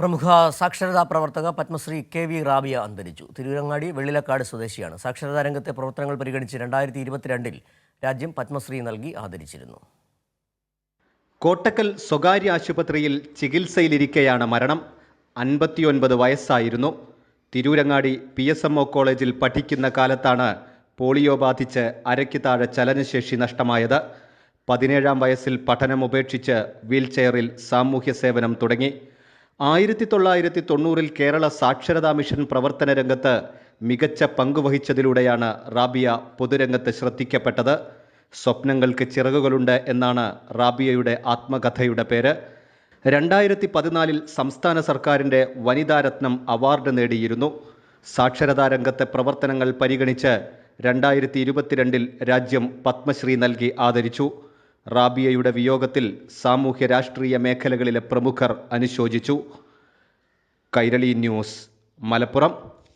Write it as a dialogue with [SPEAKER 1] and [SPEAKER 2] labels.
[SPEAKER 1] പ്രമുഖ സാക്ഷരതാ പ്രവർത്തക പത്മശ്രീ കെ വി റാബിയ അന്തരിച്ചു. തിരൂരങ്ങാടി വെള്ളിലക്കാട് സ്വദേശിയാണ്. സാക്ഷരതാ രംഗത്തെ പ്രവർത്തനങ്ങൾ പരിഗണിച്ച് രണ്ടായിരത്തി ഇരുപത്തിരണ്ടിൽ രാജ്യം പത്മശ്രീ നൽകി ആദരിച്ചിരുന്നു.
[SPEAKER 2] കോട്ടക്കൽ സ്വകാര്യ ആശുപത്രിയിൽ ചികിത്സയിലിരിക്കെയാണ് മരണം. അൻപത്തിയൊൻപത് വയസ്സായിരുന്നു. Tirurangadi P S M O കോളേജിൽ പഠിക്കുന്ന കാലത്താണ് പോളിയോ ബാധിച്ച് അരയ്ക്ക് താഴെ ചലനശേഷി നഷ്ടമായത്. പതിനേഴാം വയസ്സിൽ പഠനം ഉപേക്ഷിച്ച് വീൽചെയറിൽ സാമൂഹ്യ സേവനം തുടങ്ങി. ആയിരത്തി തൊള്ളായിരത്തി തൊണ്ണൂറിൽ കേരള സാക്ഷരതാ മിഷൻ പ്രവർത്തന രംഗത്ത് മികച്ച പങ്കുവഹിച്ചതിലൂടെയാണ് റാബിയ പൊതുരംഗത്ത് ശ്രദ്ധിക്കപ്പെട്ടത്. സ്വപ്നങ്ങൾക്ക് ചിറകുകളുണ്ട് എന്നാണ് റാബിയയുടെ ആത്മകഥയുടെ പേര്. രണ്ടായിരത്തി പതിനാലിൽ സംസ്ഥാന സർക്കാരിന്റെ വനിതാരത്നം അവാർഡ് നേടിയിരുന്നു. സാക്ഷരതാ രംഗത്തെ പ്രവർത്തനങ്ങൾ പരിഗണിച്ച് രണ്ടായിരത്തി ഇരുപത്തിരണ്ടിൽ രാജ്യം പത്മശ്രീ നൽകി ആദരിച്ചു. റാബിയയുടെ വിയോഗത്തിൽ സാമൂഹ്യ രാഷ്ട്രീയ മേഖലകളിലെ പ്രമുഖർ അനുശോചിച്ചു. കൈരളി ന്യൂസ് മലപ്പുറം.